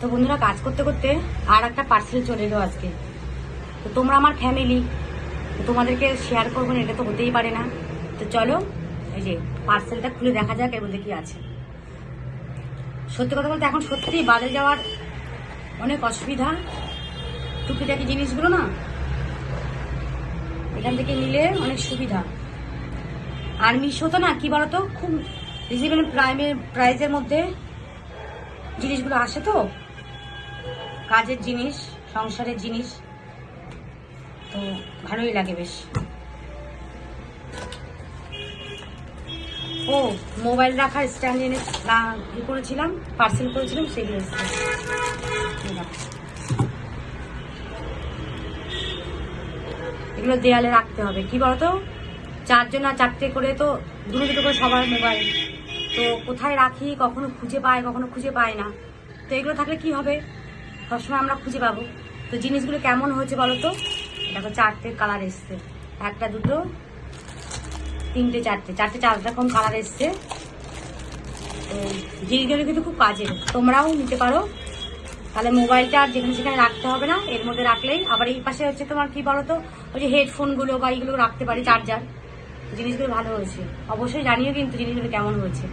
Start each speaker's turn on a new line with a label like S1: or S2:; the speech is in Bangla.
S1: তো বন্ধুরা, কাজ করতে করতে আর একটা পার্সেল চলে এলো আজকে। তো তোমরা আমার ফ্যামিলি তোমাদেরকে শেয়ার করব না এটা তো হতেই পারে না। তো চলো, এই যে পার্সেলটা খুলে দেখা যাক, এর মধ্যে কি আছে। সত্যি কথা বলতে এখন সত্যি বাজারে যাওয়ার অনেক অসুবিধা। টুকিটাকি জিনিসগুলো না, এখান থেকে নিলে অনেক সুবিধা। আর মিশো তো না, কি বলতো, খুব রিজনেবল প্রাইমের প্রাইজের মধ্যে জিনিসগুলো আসে তো। কাজের জিনিস, সংসারের জিনিস, তো ভালোই লাগে বেশ। ও, মোবাইল রাখার স্ট্যান্ড এনে ই করেছিলাম, পার্সেল করেছিলাম, সেগুলো এগুলো দেয়ালে রাখতে হবে। কি বলতো? চারজন আর চারটে করে তো দুটো দুটো করে সবার মোবাইল। তো কোথায় রাখি, কখনো খুঁজে পায়, কখনো খুঁজে পায় না। তো এগুলো থাকলে কি হবে? সবসময় আমরা খুঁজে পাবো। তো জিনিসগুলো কেমন হয়েছে বলো তো? দেখো চারটে কালার এসছে। একটা, দুটো, তিনটে, চারটে। চারটে চার রকম কালার এসছে। তো জিনিসগুলো কিন্তু খুব কাজের। তোমরাও নিতে পারো। তাহলে মোবাইলটা আর যেখানে সেখানে রাখতে হবে না, এর মধ্যে রাখলেই। আবার এই পাশে হচ্ছে তোমার কি বলতো? ওই যে হেডফোনগুলো বা এইগুলো রাখতে পারি চার্জার জিনিসগুলো ভালো হয়েছে। অবশ্যই জানিও কিন্তু জিনিসগুলো কেমন হয়েছে।